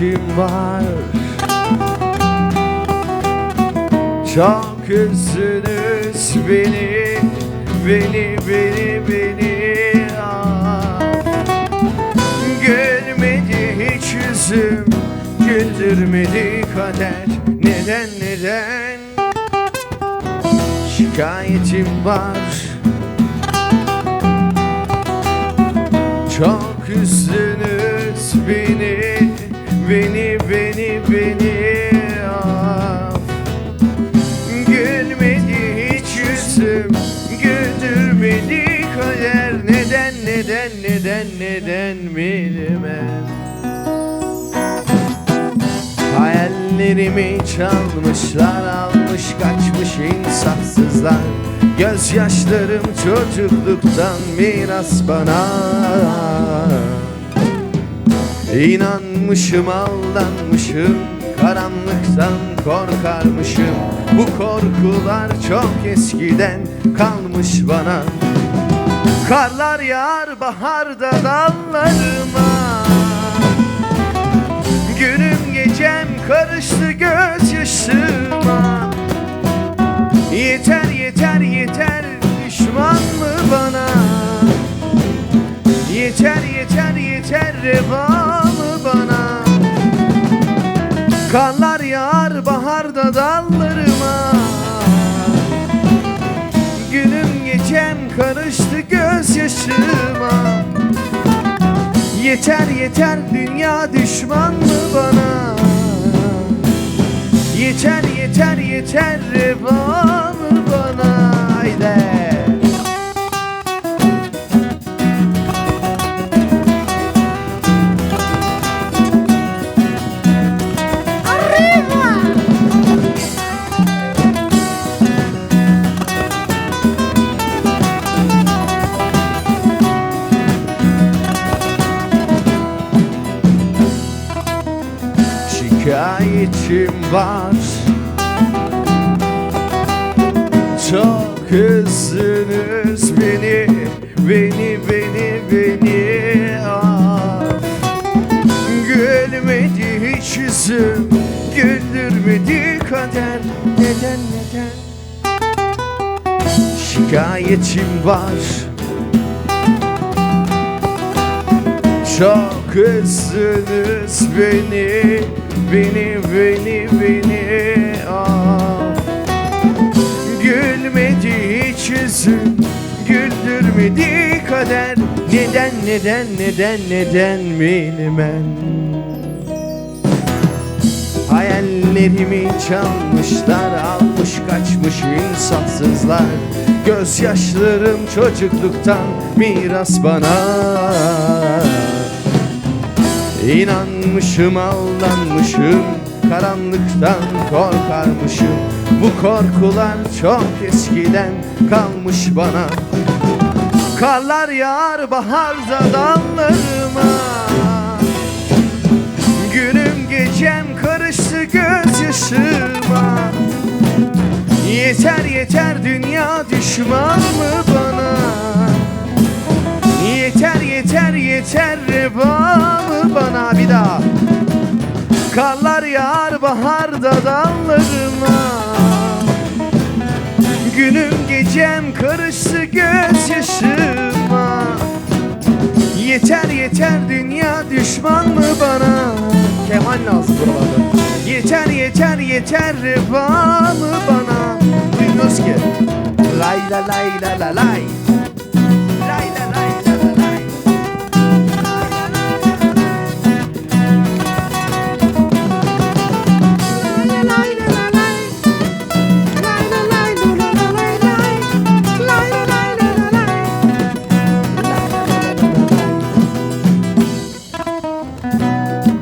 Şikayetim var. Çok üzdünüz beni Beni, beni, beni. Ah. Gülmedi hiç yüzüm Güldürmedi kader. Neden, neden? Şikayetim var. Çok üzdünüz beni Beni, beni, beni ah. Gülmedi hiç yüzüm Güldürmedi kader. Neden, neden, neden, neden bilmem. Hayallerimi çalmışlar Almış kaçmış insafsızlar Gözyaşlarım çocukluktan miras bana İnanmışım aldanmışım Karanlıktan korkarmışım. Bu korkular çok eskiden kalmış bana. Karlar yağar baharda dallarıma. Günüm gecem karıştı gözyaşıma Yeter yeter yeter reva mı bana. Karlar yağar baharda dallarıma. Günüm gecem karıştı gözyaşıma. Yeter yeter dünya düşman mı bana? Yeter yeter yeter reva Şikayetim var. Çok üzdünüz beni Beni beni beni. Ah. Gülmedi hiç yüzüm Güldürmedi kader. Neden neden? Şikayetim var. Çok üzdünüz beni Beni beni beni ah. Gülmedi hiç yüzüm Güldürmedi kader. Neden neden neden neden bilmem Hayallerimi çalmışlar Almış kaçmış insafsızlar Gözyaşlarım çocukluktan miras bana İnanmışım aldanmışım Karanlıktan korkarmışım. Bu korkular çok eskiden kalmış bana. Karlar yağar baharda dallarıma Günüm gecem karıştı gözyaşıma. Yeter yeter dünya düşman mı Karlar yağar baharda dallarıma Günüm gecem karıştı gözyaşıma. Yeter yeter dünya düşman mı bana? Kemal lazım buralarda. Yeter yeter yeter reva mı bana? Duymuyoruz ki? Lay la lay la la lay